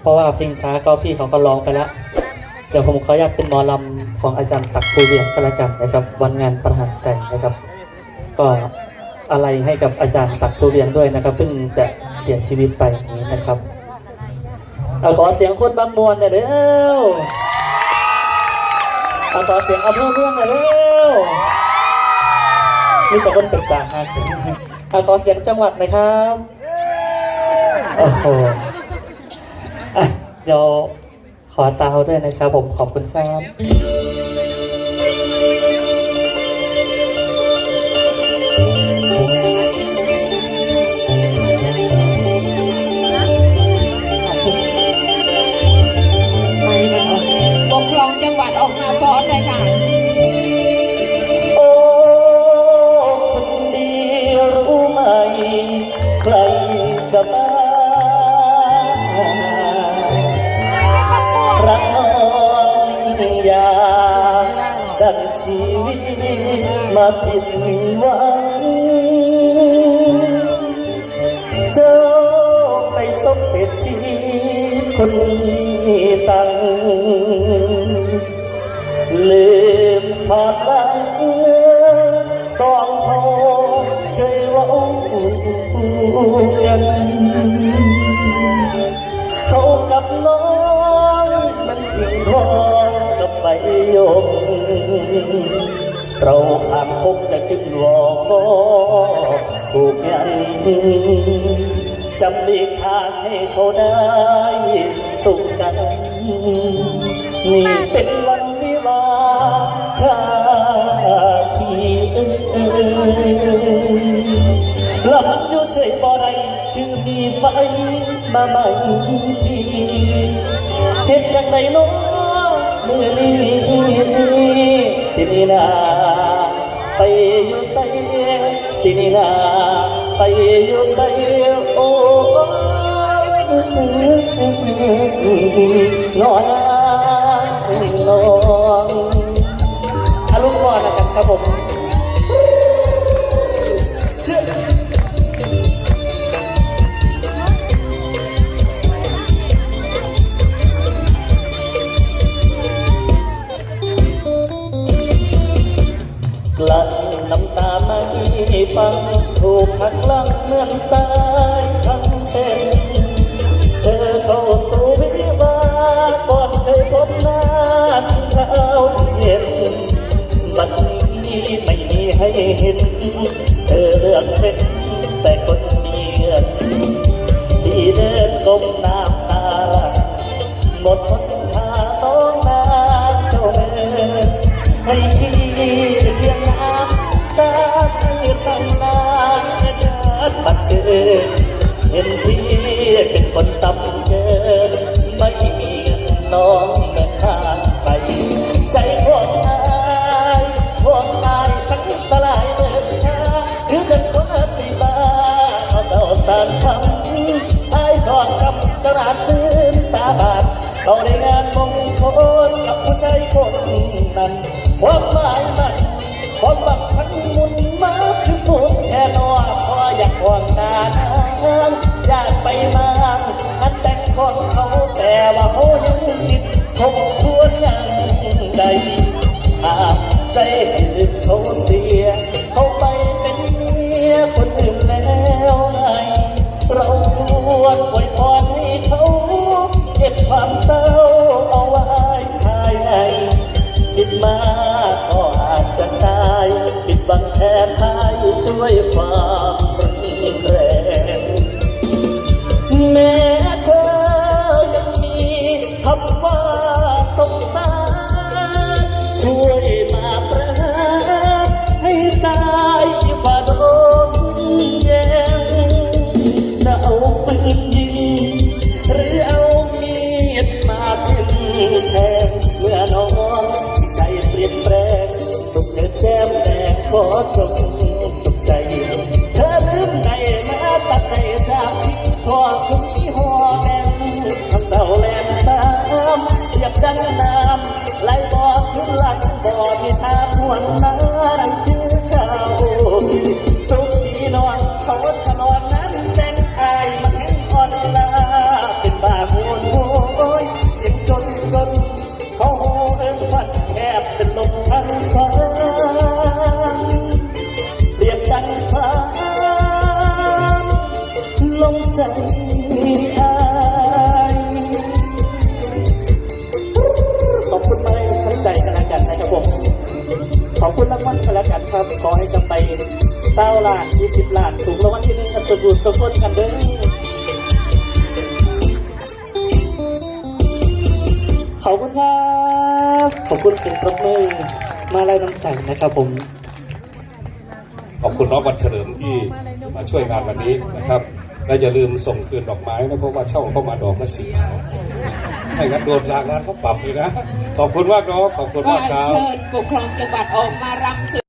เพราะว่าเพลงช้าก็พี่เขาก็ร้องไปแล้วเดี๋ยวผมขออนุญาตเป็นหมอลำของอาจารย์ศักดิ์ภูเวียงก็แล้วกันนะครับ วันงานประหารใจนะครับ ก็อะไรให้กับอาจารย์ศักดิ์ภูเวียงด้วยนะครับเพิ่งจะเสียชีวิตไปนี้นะครับเอาขอเสียงคนบางมวลหน่อยเร็วเอาขอเสียงอำเภอเมืองหน่อยเร็วมีแต่คนตึกตาหักเอาขอเสียงจังหวัดหน่อยครับโอ้โห เดี๋ยวขอซาวด้วยนะครับผมขอบคุณครับปกครองจังหวัดออกมาฟ้อนเลยค่ะ โอ้คนดีรู้ไหม ใครจะมา ชีวิตมาผิดหวังเจ้าไปสบเศรษฐีคนตังลืมภาพลังสองเขาเคยเว่ากันเขากับน้อง ยกเราข้ามคบจะขึ้นวอก็ถูกยันจำลีกทางให้เขาได้สุขกัน นี่เป็นวันวิวาคาที่เอ้ยลำอยู่เฉยบ่ได้คือมีไฟมาใหม่ทีเห็นจังใดน้องมือนี้ สินีนาไปอยู่ใส่สินีนาไปอยู่ใส่โอ้นอนนอนอารมณ์ก่อนนะครับผม ปังถูกหักหลังเมือนตายทั้งเป็นาตื้นตาบาดเขาได้งานมงคลกับผู้ชายคนนั้นความหมายมันความบังทั้งมุนมาคือสุดแค่นอพออยากห่วงนานอยากไปมางอันแต่งของเขาแต่ว่าเขายังจิตคงทวนยังใดหากใจให้ลืมเขาเสีย ด้วยความรุนแรงแม้เธอยังมีคำว่าสงสารช่วยมาประหารให้ตายดีกว่าโดนแยงจะเอาปืนยิง หรือเอามีดมาทิ่มแทงเมื่อน้องใจเปลี่ยนแปลงสุขเธอแก้มแดงขอจง ใจอายขอบคุณมากทั้งใจกันแล้วกันนะครับผมขอบคุณรางวัลกันแล้วกันครับ ขอให้กำไปเต้าล้านยี่สิบล้านถูกรางวัลที่หนึ่งกันสุดสุดคนกันเด้อขอบคุณครับ ขอบคุณเสียงปรบมือมาไล่น้ำใจนะครับผม ขอบคุณน้องวันเฉลิมที่มาช่วยงานวันนี้นะครับ และอย่าลืมส่งคืนดอกไม้นะเพราะว่าเช่าเข้ามาดอกละสี่บาทให้งั้นโดนรางงานเขาปรับเลยนะ ขอบคุณมากน้องขอบคุณว่ามากครับ เชิญปกครองจังหวัดออกมารำส